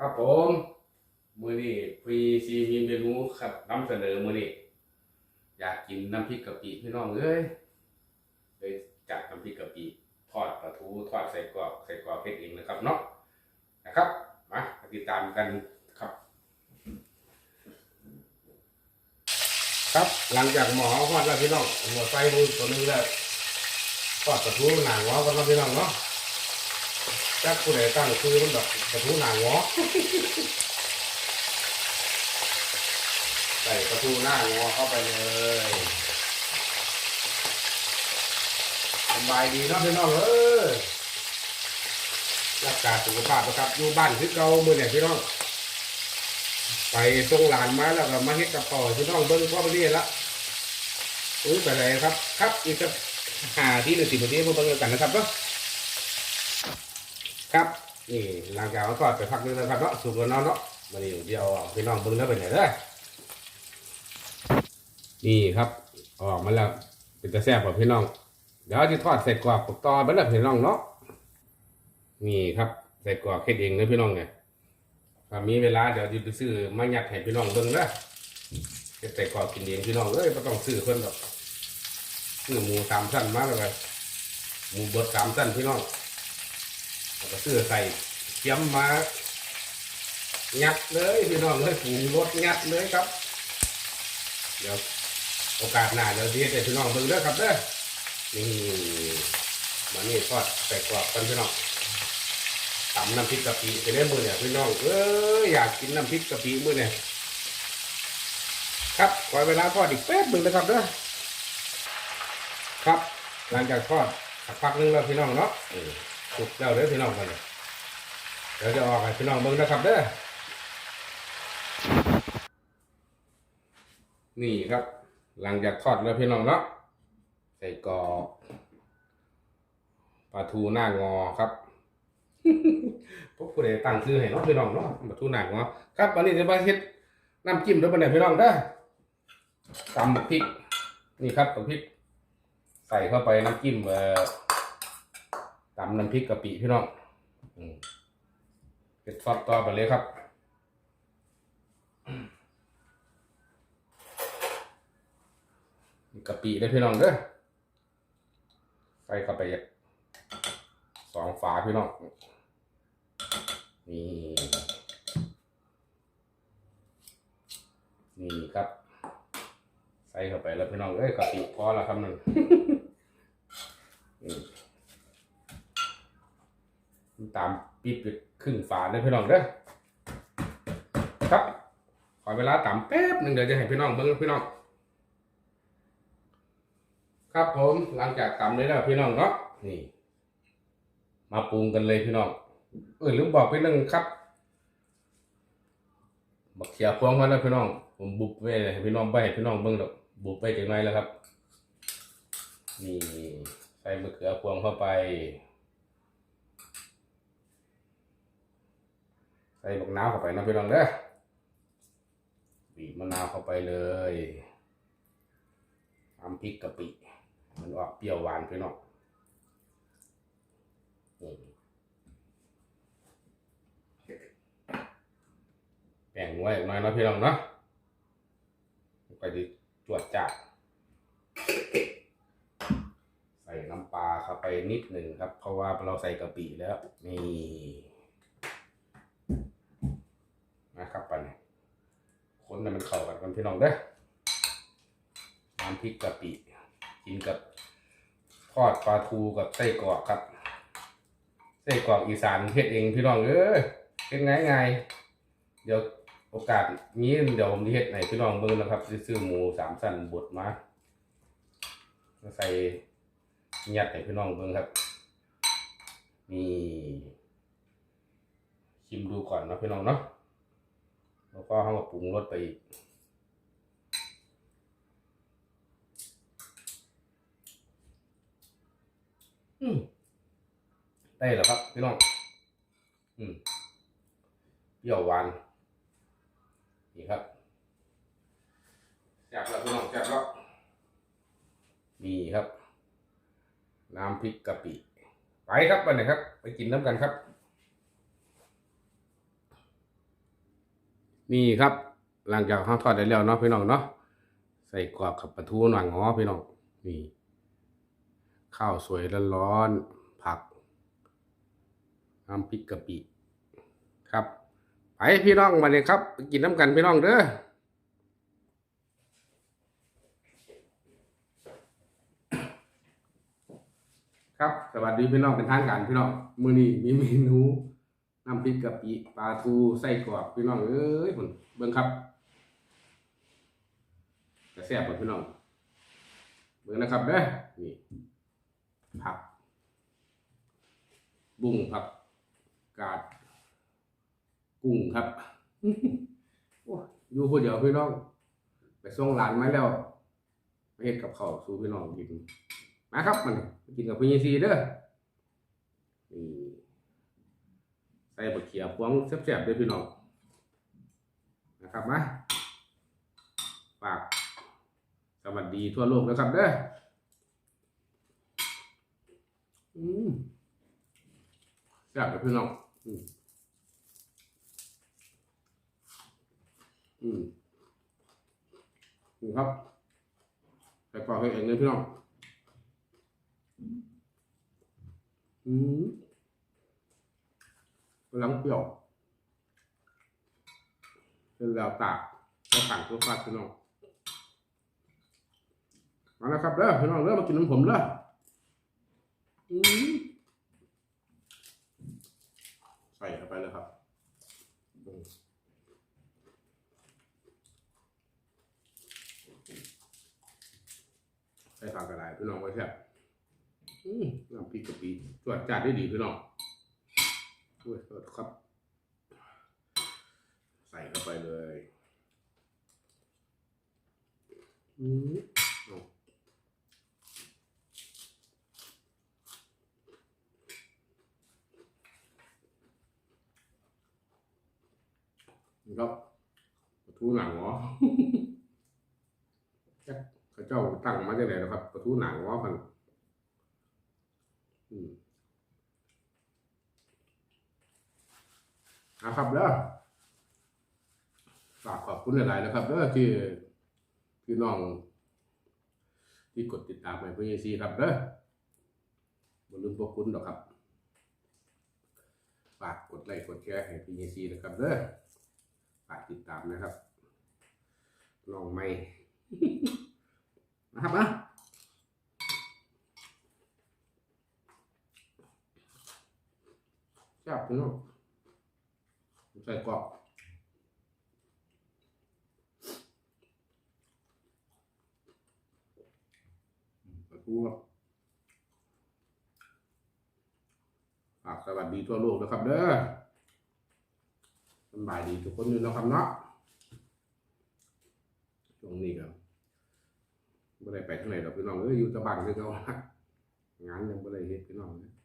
ครับผมมือนี้พีซีมีเมนูครับนำเสนอมือนี้อยากกินน้ำพริกกะปิพี่น้องเอ้ยเลยจัดน้ำพริกกะปิทอดปลาทูทอดใส่กรอบใส่กรอบเพชรเองนะครับเนาะนะครับมาติดตามกันครับ ครับหลังจากหมอทอดแล้วพี่น้องหัวไส้มือตัวหนึงแล้วทอดปลาทูหนังหัวกันแล้วพี่น้องเนาะ จักผู้ใดตั้งคือมันแบบปลาทูหนังหัวใส่ปลาทูหน้างอเข้าไปเลยสบายดีเนาะพี่น้องเออรักษาสุขภาพนะครับอยู่บ้านคือเก่ามือเนี่ยพี่น้องไปส่งหลานมาแล้วก็มาเฮ็ดกับต่อพี่น้องเบิ้งพ่อไปเรียนละอุ้ยไปไหนครับ ครับอีกสักห้าที่หรือสิบนาทีมาเบิ้งกันนะครับเนาะ ครับนี่หลังจากเราทอดไปพักนึงแล้วครับเนาะสุกแล้วเนาะเนาะมานี่เดี๋ยวเอาพี่น้องเบิ้งแล้วไปไหนเด้อนี่ครับออกมาแล้วเป็นตะแซ่บกว่าพี่น้อง เดี๋ยวจะทอดใส่กรอบกับตอไปแล้วพี่น้องเนาะนี่ครับใส่กรอบเฮ็ดเองเลยพี่น้องเนี่ยถ้ามีเวลาเดี๋ยวจะไปซื้อมายัดให้พี่น้องเบิ่งนะเฮ็ดใส่กรอบกินเองพี่น้องเอ้ยไม่ต้องซื้อเพิ่นหรอกซื้อหมูสามชั้นมาแล้วก็หมูบดสามชั้นพี่น้อง แล้วก็ซื้อใส่เกี๊ยมมายัดเลยพี่น้องเลยปรุงรสยัดเลยครับ เดี๋ยวโอกาสหน้าเดี๋ยวดีแต่พี่น้องเบิ่งเด้อครับเด้อนี่มานี่ทอดใส่กรอบกันพี่น้องตำน้ำพริกกะปิไปเล่นมือเนี่ยพี่น้องเอ้ยอยากกินน้ำพริกกะปิมือเนี่ยครับขอเวลาทอดอีกแป๊บหนึ่งนะครับเด้อครับ หลังจากทอดสักพักหนึงแล้วพี่น้องเนาะ สุกแล้วเด้อพี่น้องมาเนี่ยเดี๋ยวจะออกให้พี่น้องเบิ่งนะครับเด้อนี่ครับ หลังจากทอดแล้วพี่น้องเนาะใส่กรอบปลาทูหน้างอครับพวกผู้ใดตั้งชื่อให้เนาะพี่น้องเนาะปลาทูหน้างอครับวันนี้จะมาเฮ็ดน้ำจิ้มด้วยบันไดพี่น้องเด้อตำพริก นี่ครับบักพริก ใส่เข้าไปน้ำจิ้มเอ่อ ตำน้ำพริกกะปิพี่น้องเก็ดซอสต่อไปเลยครับกะปิได้พี่น้องเด้อใส่เข้าไปสองฝาพี่น้องนี่นี่ครับ ใส่เข้าไปแล้วพี่น้องเอ้ยกะปิพอแล้วครับนั่นนี่ ตามปิดไปครึ่งฝาได้อพี่น้องเด้อครับขอเวลาตำแป๊บหนึ่งเดี๋ยวจะให้พี่น้องเบิ่งพี่น้อง ครับผมหลังจากตำได้แล้วพี่น้องเนาะนี่ มาปรุงกันเลยพี่น้องเออลืมบอกไปหนึ่งครับบักเขียพวงมาแล้วพี่น้อง ผมบุบไว้ให้พี่น้องไปให้พี่น้องเบิ่งดอกบุบไปจากไหนแล้วครับ นี่ใส่มะเขือพวงเข้าไป ใส่บักน้าเข้าไปนะพี่น้องเด้อบีบมะนาวเข้าไปเลยทำพริกกะปิ มันออกเปรี้ยวหวานพี่น้องแป้งไว้หน่อยนะพี่น้องเนาะไปดิจวดจัดใส่น้ำปลาเข้าไปนิดหนึ่งครับ เพราะว่าเราใส่กะปิแล้ว นี่ นะครับไปเนี่ยคนให้มันเข้ากันกันพี่น้องเด้อน้ำพริกกะปิกินกับทอดปลาทูกับไส้กรอกครับไส้กรอกอีสานเฮ็ดเองพี่น้องเอ้ยเฮ็ดง่ายง่ายเดี๋ยวโอกาสนี้เดี๋ยวผมจะเฮ็ดให้พี่น้องเบิ่งนะครับซื้อหมูสามสันบดมามาใส่ยัดให้พี่น้องเบิ่งครับนี่ชิมดูก่อนนะพี่น้องเนาะ แล้วก็เอามาปรุงรสไปอีกอืมได้แล้วครับพี่น้อง อืมเปรี้ยวหวาน นี่ครับแซ่บแล้วพี่น้องแซ่บแล้วนี่ครับ น้ำพริกกะปิ ไปครับไปไหนครับ ไปกินน้ำกันครับ นี่ครับ หลังจากเขาทอดได้แล้วเนาะพี่น้องเนาะใส่กรอบกับปลาทูหนังงอพี่น้องนี่ข้าวสวยร้อนๆผักน้ำพริกกะปิครับไปพี่น้องมาเลยครับ กินน้ำกันพี่น้องเด้อครับสวัสดีพี่น้องเป็นทางการพี่น้องมื้อนี้มีเมนู น้ำพริกกะปิปลาทูไส้กรอกพี่น้องเอ้ยพุ่นเบิ่งครับจะแซ่บบ่พี่น้องเบิ่งนะครับเด้อนี่ผัก บุ้งผักกาด กุ้งครับโอ้ยอยู่คนเดียวพี่น้อง ไปส่งหลานมาแล้วไปเฮ็ดกับข้าวสู่พี่น้องกินมาครับมันไปกินกับพี่ยีซีเด้อนี่ใส่บะเขียพวงแซ่บๆด้อพี่น้องนะครับมาฝากสวัสดีทั่วโลกนะครับเด้ออืมแซ่บเด้อพี่น้องอืมอืมนี่ครับใส่ปลาให้เองเลยพี่น้องอืม กำลังเปรี้ยวเป็นแล้วตากก็ขังตัวฟาดพี่น้องมาแล้วครับเด้อพี่น้องเด้อมากินน้ำผมเด้ออืมใส่เข้าไปเลยครับอืมใส่ผักกระไรพี่น้องไว้แซ่บอืมน้ำพริกกะปิตรวจจัดได้ดีพี่น้อง ด้วยสดครับ ใส่เข้าไปเลยอืมเอานี่ครับปลาทูหนังเหรอเขาเจ้าตั้งมาจากไหนนะครับประตูหนังว่าพันอืม นะครับเด้อฝากขอบคุณหลายๆนะครับเด้อที่พี่น้อง ที่กดติดตามให้พี่ยซีครับเด้อบ่ลืมพวกคุณหรอกครับฝากกดไลค์กดแชร์ให้พี่ยซีนะครับเด้อฝากติดตามนะครับน้องไม่นะครับนะแซ่บพี่น้อง ส่กรอบปลาทูครับฝากสวัสดีทั่วโลกนะครับเด้อสบายดีทุกคนอยู่นะครับเนาะช่วงนี้ครับบ่ได้ไปทางไหนดอกพี่น้องเอ้ยอยู่ตะบ้านคือเก่างานยังบ่ได้เฮ็ดพี่น้องเอ้ย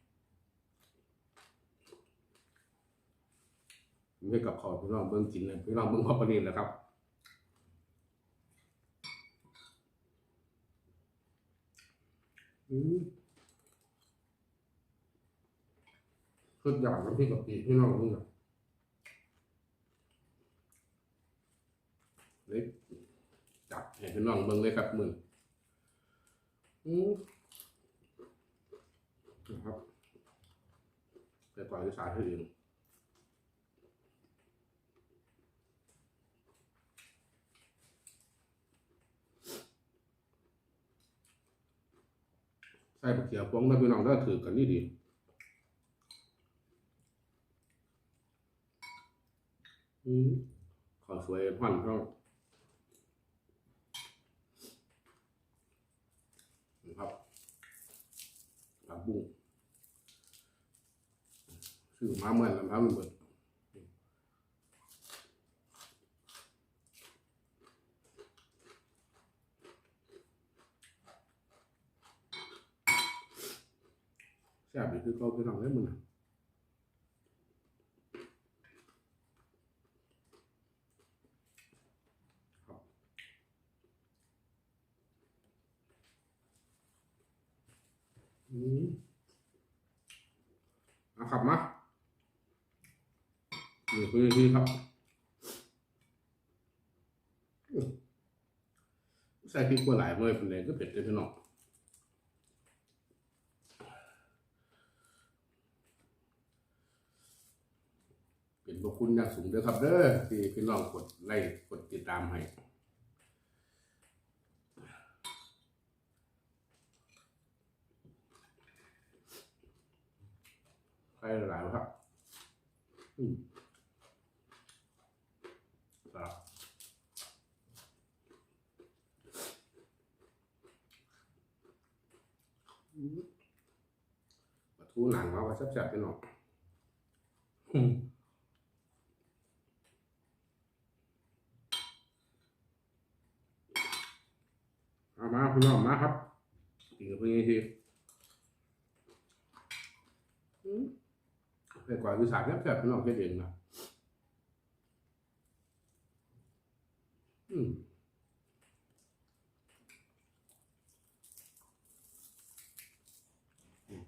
ผมให้กับขอพี่น้องเบิ่งกินเลยพี่น้องเบิ่งพอประเด็นแหล้วครับอืมสุดยอดน้ำพริกกะปิพี่น้องเบิ่งน่ะเล็กจับให้พี่น้องเบิ่งเลยครับมื้ออืมนะครับไปปล่อยที่สายให้เองใส่ผักเขียวพวงแล้วพี่น้องได้ถือกันนี่ดีอืมขอสวยพันพี่น้องครับกับบุ้งซื้อมาเมื่อนลำพังเหมือนแซ่บอีคือเขาไปทำได้มึงเอาขับมาหรือวคุยที่ครับ ใส่พริกกว่าหลายเมื่อเป็นเลยก็เผ็ดเลยพี่น้อง เป็นบุคุณอย่างสูงเด้อครับเด้อที่พี่น้องกดไลค์กดติดตามให้ใครหลายครับอืมครับอืมปลาทูหนังมาว่าแซ่บๆไปหน่อยอืมเอามาพี่น้องมาครับกินกับเพื่อนทีอืม เป็นกว่าวิสาแคบๆพี่น้องเฮ็ดเองนะอืม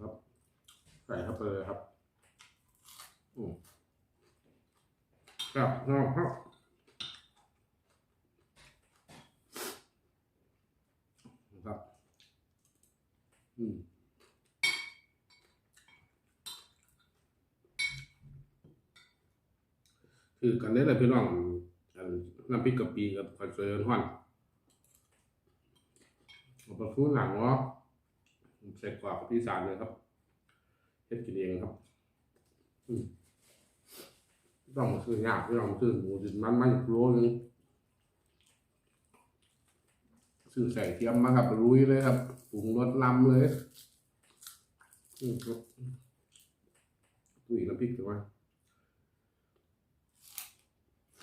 ครับใส่เข้าไปเลยครับอืมครับน้องครับครับอืม คือกันได้เลยพี่น้องอันน้ำพริกกะปิกับข้าวสวยฮ้อนเอาไปฟูหนังเนาะใส่กรอบกับพี่สานเลยครับเฮ็ดกินเองครับอต้องมาซื้อยากพี่น้องซื้อหมูดินมันมันโลนึงซื้อใส่เทียมมาครับลุยเลยครับปรุงรสลำเลยอืมครับตุ้ยน้ำพริกถูกไหม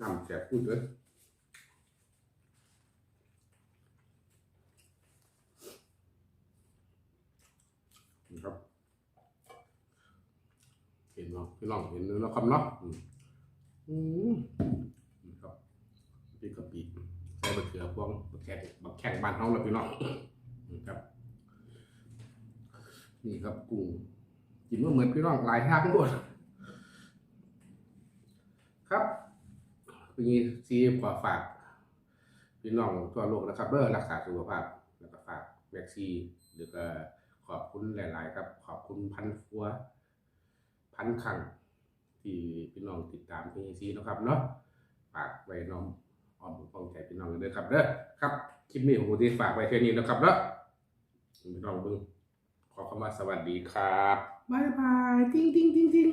นะว้ากินข้าวบดจานหนึงเลยพี่น้องเลยอืมไข่กรอบนะแซ่บไปพี่น้องอืมอืมอืมน้ำแสบพูดเลยนี่ครับ เห็นเนาะพี่น้องเห็นเลยนะครับเนาะอืมอืมนี่ครับพี่กะปิใส่บะเขือพวงบะแขกบะแขกบ้านเฮาแล้วพี่น้องนี่ครับ นี่ครับกุ้งกินว่าเหมือนพี่น้องหลายทางหมดครับ ปีนี้ซีขอฝากพี่น้องทั่วโลกนะครับเพื่อรักษาสุขภาพแล้วก็ฝากแว็กซีนหรือก็ขอบคุณหลาย ๆ ครับ ขอบคุณพันฟัว พันครั้งที่พี่น้องติดตามพี่ซีนะครับเนาะฝากไว้น้องออมปองใจพี่น้องเลยครับเด้อครับคลิปนี้ผมที่ฝากไว้แค่นี้นะครับเนาะพี่น้องเบิ่งขอคำว่าสวัสดีครับบายบาย ติ้งติ้งติ้งติ้ง